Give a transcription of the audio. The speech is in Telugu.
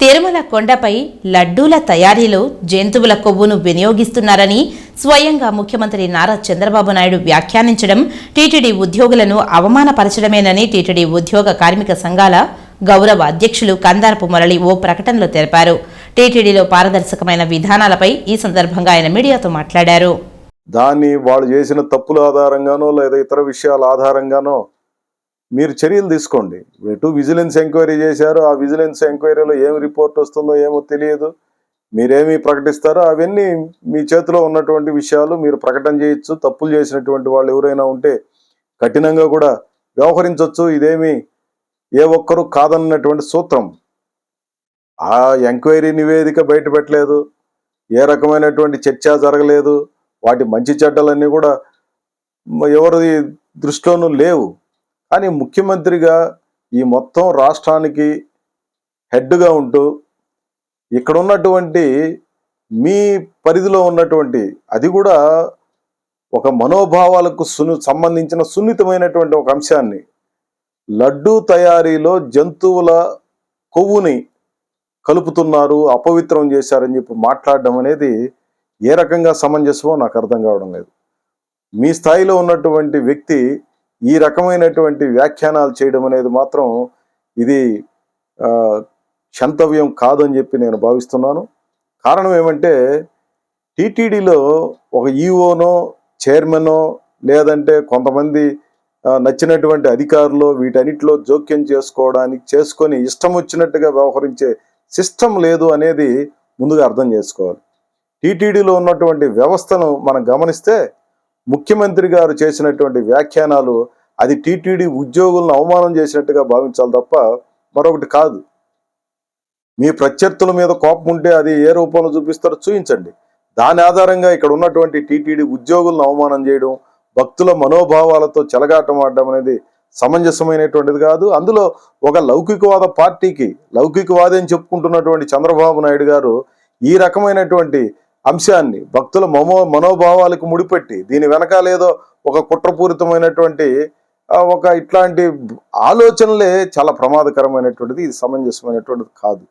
తిరుమల కొండపై లడ్డూల తయారీలో జంతువుల కొవ్వును వినియోగిస్తున్నారని స్వయంగా ముఖ్యమంత్రి నారా చంద్రబాబు నాయుడు వ్యాఖ్యానించడం టీటీడీ ఉద్యోగులను అవమానపరచడమేనని టీటీడీ ఉద్యోగ కార్మిక సంఘాల గౌరవ అధ్యక్షులు కందారపు మురళి ఓ ప్రకటనలో తెలిపారు. టీటీడీలో పారదర్శకమైన విధానాలపై ఈ సందర్భంగా ఆయన మీడియాతో మాట్లాడారు. దాన్ని వాళ్ళు చేసిన తప్పుల ఆధారంగానో లేదా ఇతర విషయాల ఆధారంగానో మీరు చర్యలు తీసుకోండి. ఎటు విజిలెన్స్ ఎంక్వైరీ చేశారు. ఆ విజిలెన్స్ ఎంక్వైరీలో ఏం రిపోర్ట్ వస్తుందో ఏమో తెలియదు. మీరేమి ప్రకటిస్తారో అవన్నీ మీ చేతిలో ఉన్నటువంటి విషయాలు మీరు ప్రకటన చేయొచ్చు. తప్పులు చేసినటువంటి వాళ్ళు ఎవరైనా ఉంటే కఠినంగా కూడా వ్యవహరించవచ్చు ఇదేమి ఏ ఒక్కరు కాదన్నటువంటి సూత్రం. ఆ ఎంక్వైరీ నివేదిక బయట పెట్టలేదు. ఏ రకమైనటువంటి చర్చ జరగలేదు. వాటి మంచి చెడ్డలన్నీ కూడా ఎవరి దృష్టిలోనూ లేవు. కానీ ముఖ్యమంత్రిగా ఈ మొత్తం రాష్ట్రానికి హెడ్గా ఉంటూ ఇక్కడ ఉన్నటువంటి మీ పరిధిలో ఉన్నటువంటి అది కూడా ఒక మనోభావాలకు సున్ని సంబంధించిన సున్నితమైనటువంటి ఒక అంశాన్ని. లడ్డూ తయారీలో జంతువుల కొవ్వుని కలుపుతున్నారు అపవిత్రం చేశారని చెప్పి మాట్లాడడం అనేది ఏ రకంగా సమంజసమో నాకు అర్థం కావడం లేదు. మీ స్థాయిలో ఉన్నటువంటి వ్యక్తి ఈ రకమైనటువంటి వ్యాఖ్యానాలు చేయడం అనేది మాత్రం ఇది క్షంతవ్యం కాదని చెప్పి నేను భావిస్తున్నాను. కారణం ఏమంటే టీటీడీలో ఒక ఈఓనో చైర్మనో లేదంటే కొంతమంది నచ్చినటువంటి అధికారులు వీటన్నిటిలో జోక్యం చేసుకోవడానికి చేసుకొని ఇష్టం వచ్చినట్టుగా వ్యవహరించే సిస్టమ్ లేదు అనేది ముందుగా అర్థం చేసుకోవాలి. టీటీడీలో ఉన్నటువంటి వ్యవస్థను మనం గమనిస్తే ముఖ్యమంత్రి గారు చేసినటువంటి వ్యాఖ్యానాలు అది టీటీడీ ఉద్యోగులను అవమానం చేసినట్టుగా భావించాలి తప్ప మరొకటి కాదు. మీ ప్రత్యర్థుల మీద కోపం ఉంటే అది ఏ రూపంలో చూపిస్తారో చూపించండి దాని ఆధారంగా ఇక్కడ ఉన్నటువంటి టీటీడీ ఉద్యోగులను అవమానం చేయడం భక్తుల మనోభావాలతో చెలగాటమాడడం అనేది సమంజసమైనటువంటిది కాదు. అందులో ఒక లౌకికవాద పార్టీకి లౌకికవాది అని చెప్పుకుంటున్నటువంటి చంద్రబాబు నాయుడు గారు ఈ రకమైనటువంటి అంశాన్ని భక్తుల మమో మనోభావాలకు ముడిపెట్టి దీని వెనకాలేదో ఒక కుట్రపూరితమైనటువంటి ఒక ఇట్లాంటి ఆలోచనలే చాలా ప్రమాదకరమైనటువంటిది ఇది సమంజసమైనటువంటిది కాదు.